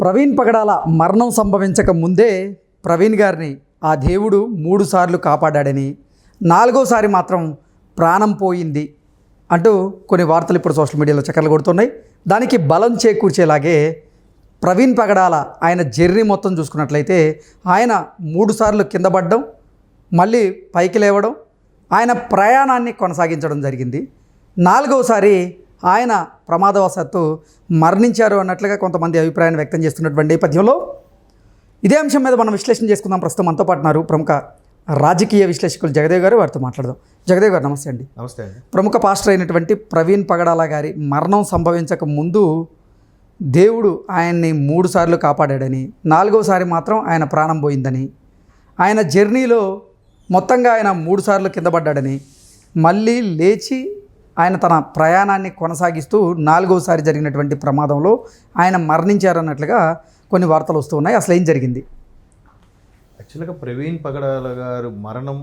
ప్రవీణ్ పగడాల మరణం సంభవించక ముందే ప్రవీణ్ గారిని ఆ దేవుడు మూడుసార్లు కాపాడాడని నాలుగోసారి మాత్రం ప్రాణం పోయింది అంటూ కొన్ని వార్తలు ఇప్పుడు సోషల్ మీడియాలో చక్కర్లు కొడుతున్నాయి. దానికి బలం చేకూర్చేలాగే ప్రవీణ్ పగడాల ఆయన జర్నీ మొత్తం చూసుకున్నట్లయితే ఆయన మూడుసార్లు కింద పడడం మళ్ళీ పైకి లేవడం ఆయన ప్రయాణాన్ని కొనసాగించడం జరిగింది. నాలుగవసారి ఆయన ప్రమాదవశాత్తు మరణించారు అన్నట్లుగా కొంతమంది అభిప్రాయాన్ని వ్యక్తం చేస్తున్నటువంటి నేపథ్యంలో ఇదే అంశం మీద మనం విశ్లేషణ చేసుకుందాం. ప్రస్తుతం మనతో పాటు ఉన్నారు ప్రముఖ రాజకీయ విశ్లేషకులు జగదేవ్ గారు. వారితో మాట్లాడదాం. జగదేవ్ గారు నమస్తే అండి. నమస్తే అండి. ప్రముఖ పాస్టర్ అయినటువంటి ప్రవీణ్ పగడాల గారి మరణం సంభవించక ముందు దేవుడు ఆయన్ని మూడు సార్లు కాపాడాడని నాలుగోసారి మాత్రం ఆయన ప్రాణం పోయిందని ఆయన జర్నీలో మొత్తంగా ఆయన మూడు సార్లు కింద పడ్డాడని మళ్ళీ లేచి ఆయన తన ప్రయాణాన్ని కొనసాగిస్తూ నాలుగోసారి జరిగినటువంటి ప్రమాదంలో ఆయన మరణించారన్నట్లుగా కొన్ని వార్తలు వస్తూ ఉన్నాయి. అసలు ఏం జరిగింది? యాక్చువల్గా ప్రవీణ్ పగడాల గారు మరణం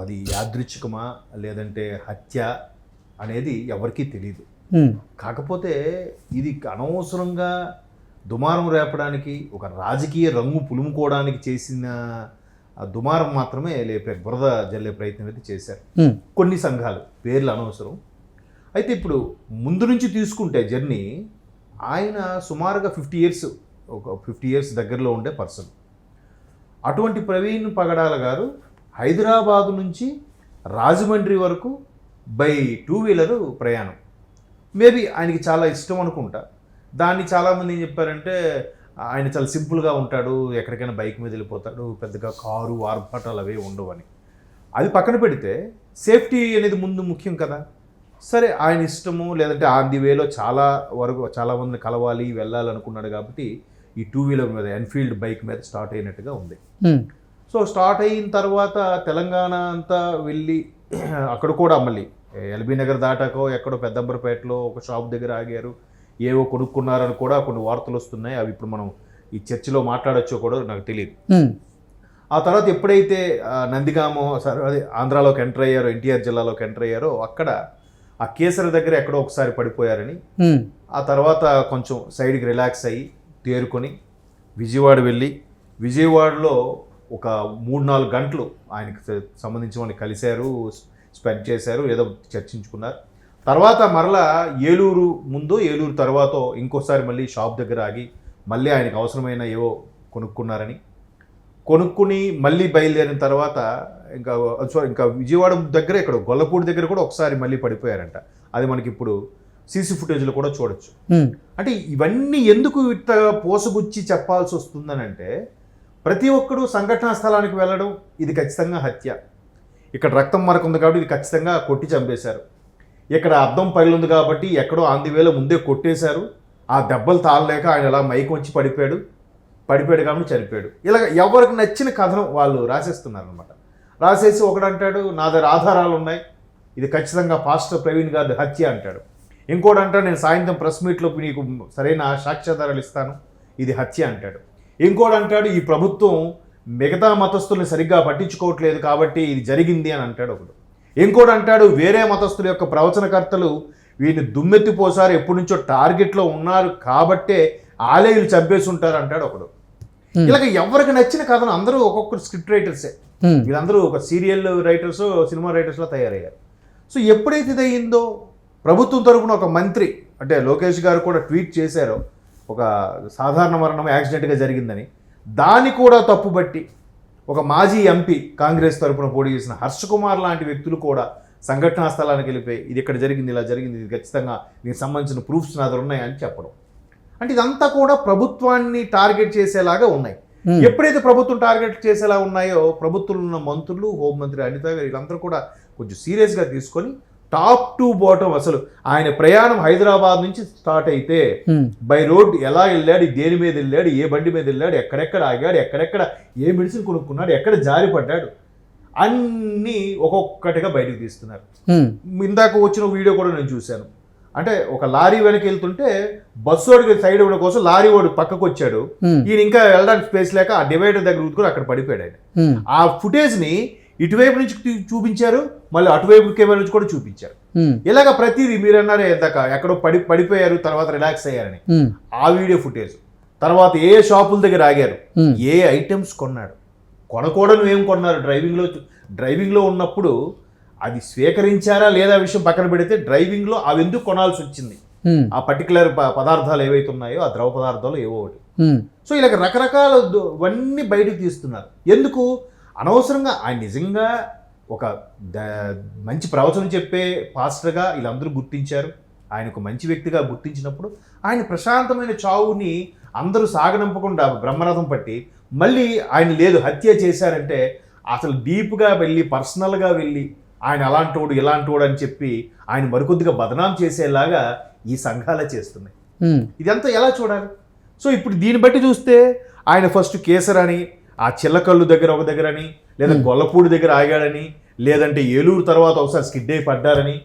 అది యాదృచ్ఛికమా లేదంటే హత్య అనేది ఎవరికీ తెలియదు. కాకపోతే ఇది అనవసరంగా దుమారం రేపడానికి ఒక రాజకీయ రంగు పులుముకోవడానికి చేసిన దుమారం మాత్రమే లేపే బురద జల్లే ప్రయత్నం అయితే చేశారు. కొన్ని సంఘాలు పేర్లు అనవసరం. అయితే ఇప్పుడు ముందు నుంచి తీసుకుంటే జర్నీ ఆయన సుమారుగా ఫిఫ్టీ ఇయర్స్ ఒక ఫిఫ్టీ ఇయర్స్ దగ్గరలో ఉండే పర్సన్. అటువంటి ప్రవీణ్ పగడాల గారు హైదరాబాదు నుంచి రాజమండ్రి వరకు బై టూ వీలర్ ప్రయాణం. మేబీ ఆయనకి చాలా ఇష్టం అనుకుంటా. దాన్ని చాలామంది ఏం చెప్పారంటే ఆయన చాలా సింపుల్గా ఉంటాడు ఎక్కడికైనా బైక్ మీద వెళ్ళిపోతాడు పెద్దగా కారు ఆర్భాటాలు అవే ఉండవని. అది పక్కన పెడితే సేఫ్టీ అనేది ముందు ముఖ్యం కదా. సరే ఆయన ఇష్టము లేదంటే ఆన్ ది వేలో చాలా వరకు చాలా మందిని కలవాలి వెళ్ళాలనుకున్నాడు కాబట్టి ఈ టూ వీలర్ మీద ఎన్ఫీల్డ్ బైక్ మీద స్టార్ట్ అయినట్టుగా ఉంది. హ్మ్. సో స్టార్ట్ అయిన తర్వాత తెలంగాణ అంతా వెళ్ళి అక్కడ కూడా మళ్ళీ ఎల్బీ నగర్ దాటాకో ఎక్కడో పెద్దంబరపేటలో ఒక షాప్ దగ్గర ఆగారు. ఏవో కొనుక్కున్నారని కూడా కొన్ని వార్తలు వస్తున్నాయి అవి ఇప్పుడు మనం ఈ చర్చిలో మాట్లాడొచ్చో కూడా నాకు తెలియదు. ఆ తర్వాత ఎప్పుడైతే నందిగామో సరే అదే ఆంధ్రాలోకి ఎంటర్ అయ్యారో ఎన్టీఆర్ జిల్లాలోకి ఎంటర్ అయ్యారో అక్కడ ఆ కేసరి దగ్గర ఎక్కడో ఒకసారి పడిపోయారని. ఆ తర్వాత కొంచెం సైడ్కి రిలాక్స్ అయ్యి తేరుకొని విజయవాడ వెళ్ళి విజయవాడలో ఒక మూడు నాలుగు గంటలు ఆయనకి సంబంధించిన వాళ్ళని కలిశారు స్పెండ్ చేశారు ఏదో చర్చించుకున్నారు తర్వాత మరలా ఏలూరు ముందు ఏలూరు తర్వాత ఇంకోసారి మళ్ళీ షాప్ దగ్గర ఆగి మళ్ళీ ఆయనకు అవసరమైన ఏవో కొనుక్కున్నారని. కొనుక్కుని మళ్ళీ బయలుదేరిన తర్వాత ఇంకా సారీ ఇంకా విజయవాడ దగ్గర ఇక్కడ గొల్లపూడి దగ్గర కూడా ఒకసారి మళ్ళీ పడిపోయారంట. అది మనకి ఇప్పుడు సీసీ ఫుటేజ్లో కూడా చూడొచ్చు. అంటే ఇవన్నీ ఎందుకు ఇట్ట పోసగుచ్చి చెప్పాల్సి వస్తుందనంటే ప్రతి ఒక్కడు సంఘటనా స్థలానికి వెళ్ళడం ఇది ఖచ్చితంగా హత్య. ఇక్కడ రక్తం మరక ఉంది కాబట్టి ఇది ఖచ్చితంగా కొట్టి చంపేశారు. ఇక్కడ అద్దం పగిలింది కాబట్టి ఎక్కడో ఆందివేలో ముందే కొట్టేశారు. ఆ దెబ్బలు తాళలేక ఆయన అలా మైకి వచ్చి పడిపోయాడు. పడిపోయాడు కాబట్టి చనిపోయాడు. ఇలా ఎవరికి నచ్చిన కథనం వాళ్ళు రాసేస్తున్నారు అనమాట రాసేసి ఒకడంటాడు నా దగ్గర ఆధారాలు ఉన్నాయి. ఇది ఖచ్చితంగా పాస్టర్ ప్రవీణ్ గారి హత్య అంటాడు. ఇంకోటి అంటాడు నేను సాయంత్రం ప్రెస్ మీట్లో నీకు సరైన సాక్ష్యాధారాలు ఇస్తాను. ఇది హత్య అంటాడు. ఇంకోటి అంటాడు ఈ ప్రభుత్వం మిగతా మతస్థుల్ని సరిగ్గా పట్టించుకోవట్లేదు కాబట్టి ఇది జరిగింది అని అంటాడు ఒకడు. ఇంకోటి అంటాడు వేరే మతస్థుల యొక్క ప్రవచనకర్తలు వీటిని దుమ్మెత్తిపోసారు ఎప్పటి నుంచో టార్గెట్లో ఉన్నారు కాబట్టే ఆలయాలు చంపేసి ఉంటారు అంటాడు ఒకడు. ఇలాగ ఎవరికి నచ్చిన కథను అందరూ ఒక్కొక్కరు స్క్రిప్ట్ రైటర్సే. వీళ్ళందరూ ఒక సీరియల్ రైటర్స్ సినిమా రైటర్స్లో తయారయ్యారు సో ఎప్పుడైతే ఇది అయిందో ప్రభుత్వం తరపున ఒక మంత్రి అంటే లోకేష్ గారు కూడా ట్వీట్ చేశారో ఒక సాధారణ మరణం యాక్సిడెంట్గా జరిగిందని దాన్ని కూడా తప్పుబట్టి ఒక మాజీ ఎంపీ కాంగ్రెస్ తరపున పోటీ చేసిన హర్ష కుమార్ లాంటి వ్యక్తులు కూడా సంఘటనా స్థలానికి వెళ్ళిపోయి ఇది ఇక్కడ జరిగింది ఇలా జరిగింది ఇది ఖచ్చితంగా దీనికి సంబంధించిన ప్రూఫ్స్ నా దగ్గర ఉన్నాయని చెప్పడం అంటే ఇదంతా కూడా ప్రభుత్వాన్ని టార్గెట్ చేసేలాగా ఉన్నాయి. ఎప్పుడైతే ప్రభుత్వం టార్గెట్ చేసేలా ఉన్నాయో ప్రభుత్వంలో ఉన్న మంత్రులు హోంమంత్రి అనిత గారు వీళ్ళందరూ కూడా కొంచెం సీరియస్గా తీసుకొని టాప్ టు బాటం అసలు ఆయన ప్రయాణం హైదరాబాద్ నుంచి స్టార్ట్ అయితే. బై రోడ్ ఎలా వెళ్ళాడు దేని మీద వెళ్ళాడు ఏ బండి మీద వెళ్ళాడు ఎక్కడెక్కడ ఆగాడు ఎక్కడెక్కడ ఏ మెడిసిన్ కొనుక్కున్నాడు ఎక్కడ జారి పడ్డాడు అన్నీ ఒక్కొక్కటిగా బయటకు తీస్తున్నారు. ఇందాక వచ్చిన వీడియో కూడా నేను చూశాను అంటే ఒక లారీ వెనక వెళ్తుంటే బస్సు వాడికి సైడ్ ఇవ్వడం కోసం లారీ వాడు పక్కకు వచ్చాడు. ఈయన ఇంకా వెళ్ళడానికి స్పేస్ లేక ఆ డివైడర్ దగ్గర కూర్చుని అక్కడ పడిపోయాడు ఆయన. ఆ ఫుటేజ్ని ఇటువైపు నుంచి చూపించారు మళ్ళీ అటువైపు కెమెరా నుంచి కూడా చూపించారు. ఇలాగ ప్రతిదీ మీరు అన్నారే ఇందాక ఎక్కడో పడి పడిపోయారు తర్వాత రిలాక్స్ అయ్యారని. ఆ వీడియో ఫుటేజ్ తర్వాత ఏ షాపుల దగ్గర ఆగారు. ఏ ఐటమ్స్ కొన్నాడు? కొనకూడదు ఏం కొన్నారు? డ్రైవింగ్లో డ్రైవింగ్లో ఉన్నప్పుడు అది స్వీకరించారా లేదా విషయం పక్కన పెడితే డ్రైవింగ్లో అవి ఎందుకు కొనాల్సి వచ్చింది? ఆ పర్టికులర్ పదార్థాలు ఏవైతే ఉన్నాయో ఆ ద్రవ పదార్థాలు ఏవో ఒకటి. సో ఇలాగ రకరకాల ఇవన్నీ బయటకు తీస్తున్నారు. ఎందుకు? అనవసరంగా ఆయన నిజంగా ఒక ద- మంచి ప్రవచనం చెప్పే పాస్టర్గా వీళ్ళందరూ గుర్తించారు. ఆయన ఒక మంచి వ్యక్తిగా గుర్తించినప్పుడు ఆయన ప్రశాంతమైన చావుని అందరూ సాగనంపకుండా బ్రహ్మరథం పట్టి మళ్ళీ ఆయన లేదు హత్య చేశారంటే అసలు డీప్గా వెళ్ళి పర్సనల్గా వెళ్ళి ఆయన అలాంటోడు ఇలాంటోడు అని చెప్పి ఆయన మరికొద్దిగా బదనాం చేసేలాగా ఈ సంఘాలే చేస్తున్నాయి. ఇదంతా ఎలా చూడాలి? సో ఇప్పుడు దీన్ని బట్టి చూస్తే ఆయన ఫస్ట్ కేసర్ అని ఆ చిల్లకల్లు దగ్గర ఒక దగ్గర అని లేదా గొల్లపూడి దగ్గర ఆగాడని లేదంటే ఏలూరు తర్వాత ఒకసారి స్కిడ్ అయి పడ్డారని.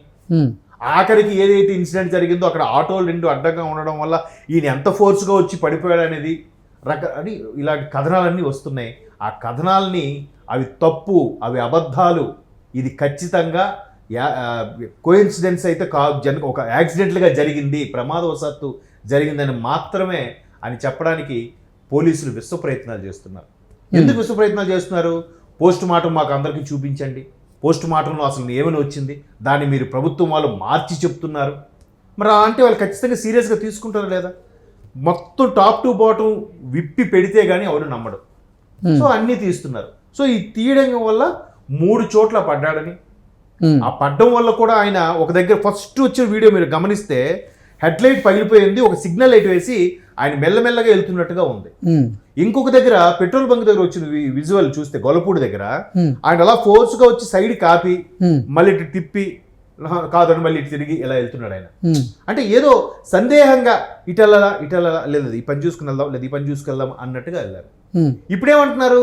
ఆఖరికి ఏదైతే ఇన్సిడెంట్ జరిగిందో అక్కడ ఆటోలు రెండు అడ్డంగా ఉండడం వల్ల ఈయన ఎంత ఫోర్స్గా వచ్చి పడిపోయాడు అనేది రక అని ఇలాంటి కథనాలన్నీ వస్తున్నాయి. ఆ కథనాల్ని అవి తప్పు అవి అబద్ధాలు ఇది ఖచ్చితంగా కోయిన్సిడెన్స్ అయితే కా జన ఒక యాక్సిడెంట్లుగా జరిగింది ప్రమాదవశాత్తు జరిగిందని మాత్రమే అని చెప్పడానికి పోలీసులు విశ్వ ప్రయత్నాలు చేస్తున్నారు. ఎందుకు విశ్వ ప్రయత్నాలు చేస్తున్నారు? పోస్ట్ మార్టం మాకు అందరికీ చూపించండి. పోస్ట్ మార్టంలో అసలు ఏమని వచ్చింది? దాన్ని మీరు ప్రభుత్వం వాళ్ళు మార్చి చెప్తున్నారు. మరి అంటే వాళ్ళు ఖచ్చితంగా సీరియస్గా తీసుకుంటారా లేదా? మొత్తం టాప్ టు బాటం విప్పి పెడితే కానీ ఎవరు నమ్మడు సో అన్నీ తీస్తున్నారు. సో ఈ తీయడం వల్ల మూడు చోట్ల పడ్డాడని. ఉమ్, ఆ పడ్డం వల్ల కూడా ఆయన ఒక దగ్గర ఫస్ట్ వచ్చిన వీడియో మీరు గమనిస్తే హెడ్ లైట్ పగిలిపోయింది ఒక సిగ్నల్ లైట్ వేసి ఆయన మెల్లమెల్లగా వెళ్తున్నట్టుగా ఉంది. ఉమ్, ఇంకొక దగ్గర పెట్రోల్ బంక్ దగ్గర వచ్చిన విజువల్ చూస్తే గొలపూడి దగ్గర ఆయన అలా ఫోర్స్గా వచ్చి సైడ్ కాపి మళ్ళీ ఇటు తిప్పి "ఆహా, కాదని మళ్ళీ ఇటు తిరిగి ఇలా వెళ్తున్నాడు ఆయన. అంటే ఏదో సందేహంగా ఇటు వెళ్ళాలా ఇటు వెళ్ళాలా లేదు ఈ పని చూసుకుని వెళ్దాం లేదు ఈ పని చూసుకెళ్దాం అన్నట్టుగా వెళ్ళారు. ఇప్పుడేమంటున్నారు?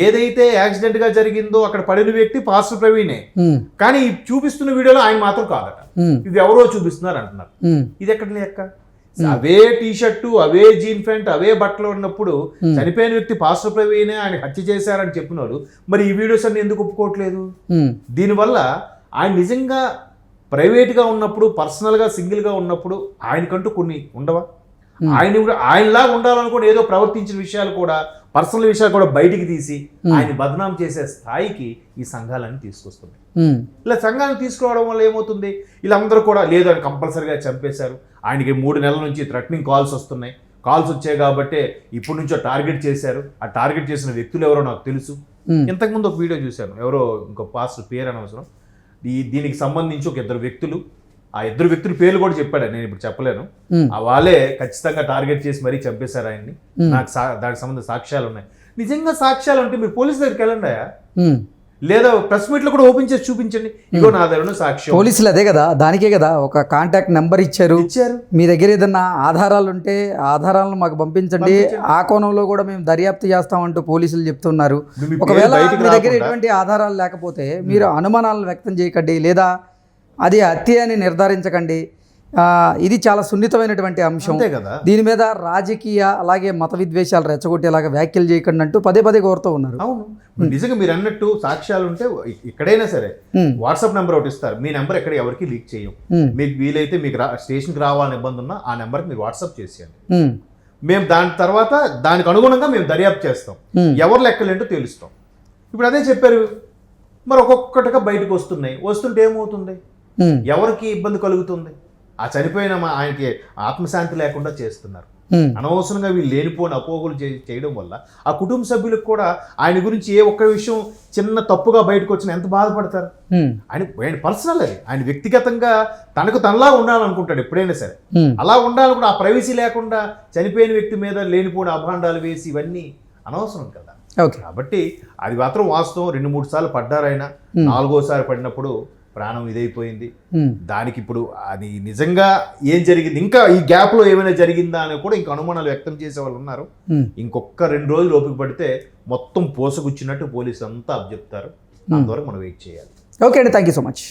ఏదైతే యాక్సిడెంట్గా జరిగిందో అక్కడ పడిన వ్యక్తి పాస్టర్ ప్రవీణే. కానీ చూపిస్తున్న వీడియోలో ఆయన మాత్రం కాదట. ఇది ఎవరో చూపిస్తున్నారు అంటున్నారు. ఇది ఎక్కడ లెక్క అవే టీ షర్టు అవే జీన్ ప్యాంట్ అవే బట్టలు ఉన్నప్పుడు చనిపోయిన వ్యక్తి పాస్టర్ ప్రవీణే ఆయన హత్య చేశారని చెప్పినోడు. మరి ఈ వీడియోస్ అన్ని ఎందుకు ఒప్పుకోవట్లేదు? ఉమ్, దీనివల్ల ఆయన నిజంగా ప్రైవేట్గా ఉన్నప్పుడు పర్సనల్గా సింగిల్గా ఉన్నప్పుడు ఆయనకంటూ కొన్ని ఉండవా? ఆయన కూడా ఆయనలా ఉండాలనుకుని ఏదో ప్రవర్తించిన విషయాలు కూడా పర్సనల్ విషయాలు కూడా బయటికి తీసి ఆయన బదనాం చేసే స్థాయికి ఈ సంఘాలన్నీ తీసుకొస్తుంది ఇలా సంఘాన్ని తీసుకురావడం వల్ల ఏమవుతుంది? వీళ్ళందరూ కూడా లేదు అని కంపల్సరిగా చంపేశారు. ఆయనకి మూడు నెలల నుంచి థ్రెటనింగ్ కాల్స్ వస్తున్నాయి. కాల్స్ వచ్చాయి కాబట్టే ఇప్పటి నుంచో టార్గెట్ చేశారు. ఆ టార్గెట్ చేసిన వ్యక్తులు ఎవరో నాకు తెలుసు. ఇంతకుముందు ఒక వీడియో చూశాను. ఎవరో ఇంకో పాస్టర్ పేరు అనవసరం. ఈ దీనికి సంబంధించి ఒక ఇద్దరు వ్యక్తులు ఆ ఇద్దరు వ్యక్తుల పేర్లు కూడా చెప్పాడు. నేను ఇప్పుడు చెప్పలేను. ఆ వాళ్ళే ఖచ్చితంగా టార్గెట్ చేసి మరీ చంపేశారు ఆయన్ని. నాకు సా దానికి సంబంధించిన సాక్ష్యాలు ఉన్నాయి. నిజంగా సాక్ష్యాలు ఉంటే మీరు పోలీస్ దగ్గరికి వెళ్ళండి. లేదా ప్రెస్ మీట్లో కూడా ఓపెన్ చేసి చూపించండి. ఇగో నా దగ్గర సాక్ష్యం పోలీసులు అదే కదా దానికే కదా ఒక కాంటాక్ట్ నెంబర్ ఇచ్చారు. ఇచ్చారు. మీ దగ్గర ఏదన్నా ఆధారాలు ఉంటే ఆధారాలను మాకు పంపించండి. ఆ కోణంలో కూడా మేము దర్యాప్తు చేస్తామంటూ పోలీసులు చెప్తున్నారు. ఒకవేళ మీ దగ్గర ఎటువంటి ఆధారాలు లేకపోతే మీరు అనుమానాలను వ్యక్తం చేయకండి లేదా అది హత్య అని నిర్ధారించకండి. ఇది చాలా సున్నితమైనటువంటి అంశం. కదా. దీని మీద రాజకీయ అలాగే మత విద్వేషాలు రెచ్చగొట్టేలాగా వ్యాఖ్యలు చేయకండి అంటూ పదే పదే కోరుతూ ఉన్నారు. అవును. నిజంగా మీరు అన్నట్టు సాక్ష్యాలు ఉంటే ఇక్కడైనా సరే వాట్సాప్ నెంబర్ ఒకటి ఇస్తారు. మీ నెంబర్ ఎక్కడ ఎవరికి లీక్ చేయం. మీకు వీలైతే మీకు రా స్టేషన్కి రావాలని ఇబ్బంది ఉన్నా ఆ నెంబర్కి మీరు వాట్సాప్ చేసేయండి. మేము దాని తర్వాత దానికి అనుగుణంగా మేము దర్యాప్తు చేస్తాం. ఎవరు లెక్కలేంటో తెలుస్తాం. ఇప్పుడు అదే చెప్పారు. మరి ఒక్కొక్కటిగా బయటకు వస్తున్నాయి. వస్తుంటే ఏమవుతుంది? ఎవరికి ఇబ్బంది కలుగుతుంది? ఆ చనిపోయిన ఆయనకి ఆత్మశాంతి లేకుండా చేస్తున్నారు. అనవసరంగా వీళ్ళు లేనిపోని అపోహలు చేయడం వల్ల ఆ కుటుంబ సభ్యులకు కూడా ఆయన గురించి ఏ ఒక్క విషయం చిన్న తప్పుగా బయటకు వచ్చినా ఎంత బాధపడతారు? ఆయన ఆయన పర్సనల్ అది. ఆయన వ్యక్తిగతంగా తనకు తనలా ఉండాలనుకుంటాడు ఎప్పుడైనా సరే. అలా ఉండాలి కూడా ఆ ప్రైవసీ లేకుండా చనిపోయిన వ్యక్తి మీద లేనిపోని అభాండాలు వేసి ఇవన్నీ అనవసరం కదా. కాబట్టి అది మాత్రం వాస్తవం. రెండు మూడు సార్లు పడ్డారైనా నాలుగోసారి పడినప్పుడు ప్రాణం ఇదైపోయింది. దానికి ఇప్పుడు అది నిజంగా ఏం జరిగింది? ఇంకా ఈ గ్యాప్లో ఏమైనా జరిగిందా అని కూడా ఇంకా అనుమానాలు వ్యక్తం చేసే వాళ్ళు ఉన్నారు. ఇంకొక రెండు రోజులు ఓపిక పడితే మొత్తం పోసగుచ్చినట్టు పోలీసులు అంతా చెప్తారు. అంతవరకు మనం వెయిట్ చేయాలి. ఓకే అండి. Thank you so much.